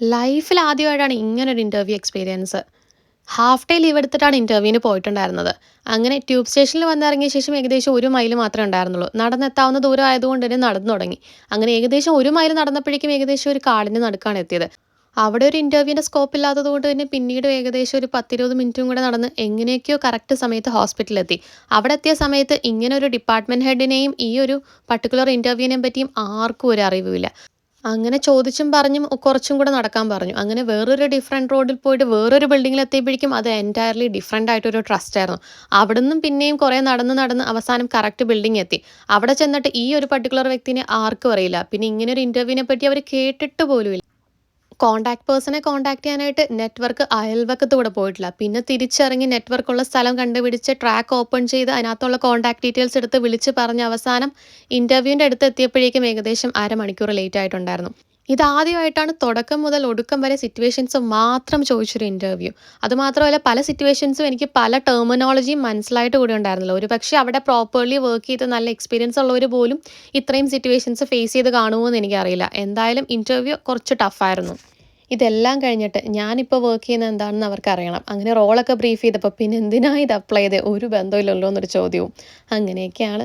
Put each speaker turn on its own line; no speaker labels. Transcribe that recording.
ലൈഫിൽ ആദ്യമായിട്ടാണ് ഇങ്ങനൊരു interview experience half day leave എടുത്തിട്ടാണ് ഇന്റർവ്യൂവിന് പോയിട്ടുണ്ടായിരുന്നത്. അങ്ങനെ ട്യൂബ് സ്റ്റേഷനിൽ വന്നിറങ്ങിയ ശേഷം ഏകദേശം ഒരു മൈൽ മാത്രമേ ഉണ്ടായിരുന്നുള്ളൂ. നടന്നെത്താവുന്ന ദൂരം ആയതുകൊണ്ട് തന്നെ നടന്നു തുടങ്ങി. അങ്ങനെ ഏകദേശം ഒരു മൈൽ നടന്നപ്പോഴേക്കും ഏകദേശം ഒരു കാടിന്റെ നടുക്കാണ് എത്തിയത്. അവിടെ ഒരു ഇന്റർവ്യൂവിന്റെ സ്കോപ്പ് ഇല്ലാത്തത് കൊണ്ട് തന്നെ പിന്നീട് ഏകദേശം ഒരു പത്തിരുപത് മിനിറ്റും കൂടെ നടന്ന് എങ്ങനെയൊക്കെയോ കറക്റ്റ് സമയത്ത് ഹോസ്പിറ്റലിലെത്തി അവിടെ എത്തിയ സമയത്ത് ഇങ്ങനെ ഒരു ഡിപ്പാർട്ട്മെന്റ് ഹെഡിനെയും ഈ ഒരു പർട്ടിക്കുലർ ഇന്റർവ്യൂവിനെ പറ്റിയും ആർക്കും ഒരു അറിവുമില്ല. അങ്ങനെ ചോദിച്ചും പറഞ്ഞും കുറച്ചും കൂടെ നടക്കാൻ പറഞ്ഞു. അങ്ങനെ വേറൊരു ഡിഫറെന്റ് റോഡിൽ പോയിട്ട് വേറൊരു ബിൽഡിങ്ങിൽ എത്തിയപ്പോഴേക്കും അത് എന്റയർലി ഡിഫറെന്റ് ആയിട്ടൊരു ട്രസ്റ്റ് ആയിരുന്നു. അവിടെ നിന്നും പിന്നെയും കുറേ നടന്ന് നടന്ന് അവസാനം കറക്റ്റ് ബിൽഡിംഗ് എത്തി. അവിടെ ചെന്നിട്ട് ഈ ഒരു പർട്ടിക്കുലർ വ്യക്തിനെ ആർക്കും അറിയില്ല. പിന്നെ ഇങ്ങനെ ഒരു ഇന്റർവ്യൂവിനെ പറ്റി അവർ കേട്ടിട്ട് പോലുമില്ല. കോൺടാക്ട് പേഴ്സണെ കോൺടാക്ട് ചെയ്യാനായിട്ട് നെറ്റ്വർക്ക് അയൽവക്കത്തൂടെ പോയിട്ടില്ല. പിന്നെ തിരിച്ചിറങ്ങി നെറ്റ്വർക്കുള്ള സ്ഥലം കണ്ടുപിടിച്ച് ട്രാക്ക് ഓപ്പൺ ചെയ്ത് അതിനകത്തുള്ള കോൺടാക്ട് ഡീറ്റെയിൽസ് എടുത്ത് വിളിച്ച് പറഞ്ഞ് അവസാനം ഇന്റർവ്യൂവിന്റെ അടുത്ത് എത്തിയപ്പോഴേക്കും ഏകദേശം അരമണിക്കൂർ ലേറ്റ് ആയിട്ടുണ്ടായിരുന്നു. ഇതാദ്യമായിട്ടാണ് തുടക്കം മുതൽ ഒടുക്കം വരെ സിറ്റുവേഷൻസ് മാത്രം ചോദിച്ചൊരു ഇന്റർവ്യൂ അതുമാത്രമല്ല പല സിറ്റുവേഷൻസും എനിക്ക് പല ടെർമിനോളജിയും മനസ്സിലായിട്ട് കൂടി ഉണ്ടായിരുന്നില്ല. ഒരു പക്ഷേ അവിടെ പ്രോപ്പർലി വർക്ക് ചെയ്ത് നല്ല എക്സ്പീരിയൻസ് ഉള്ളവർ പോലും ഇത്രയും സിറ്റുവേഷൻസ് ഫേസ് ചെയ്ത് കാണുമോ എന്ന് എനിക്കറിയില്ല. എന്തായാലും ഇന്റർവ്യൂ കുറച്ച് ടഫായിരുന്നു ഇതെല്ലാം കഴിഞ്ഞിട്ട് ഞാനിപ്പോൾ വർക്ക് ചെയ്യുന്ന എന്താണെന്ന് അവർക്ക് അറിയണം അങ്ങനെ റോളൊക്കെ ബ്രീഫ് ചെയ്തപ്പോൾ പിന്നെ എന്തിനാണ് ഇത് അപ്ലൈ ചെയ്തത് ഒരു ബന്ധമില്ലല്ലോ എന്നൊരു ചോദ്യവും. അങ്ങനെയൊക്കെയാണ്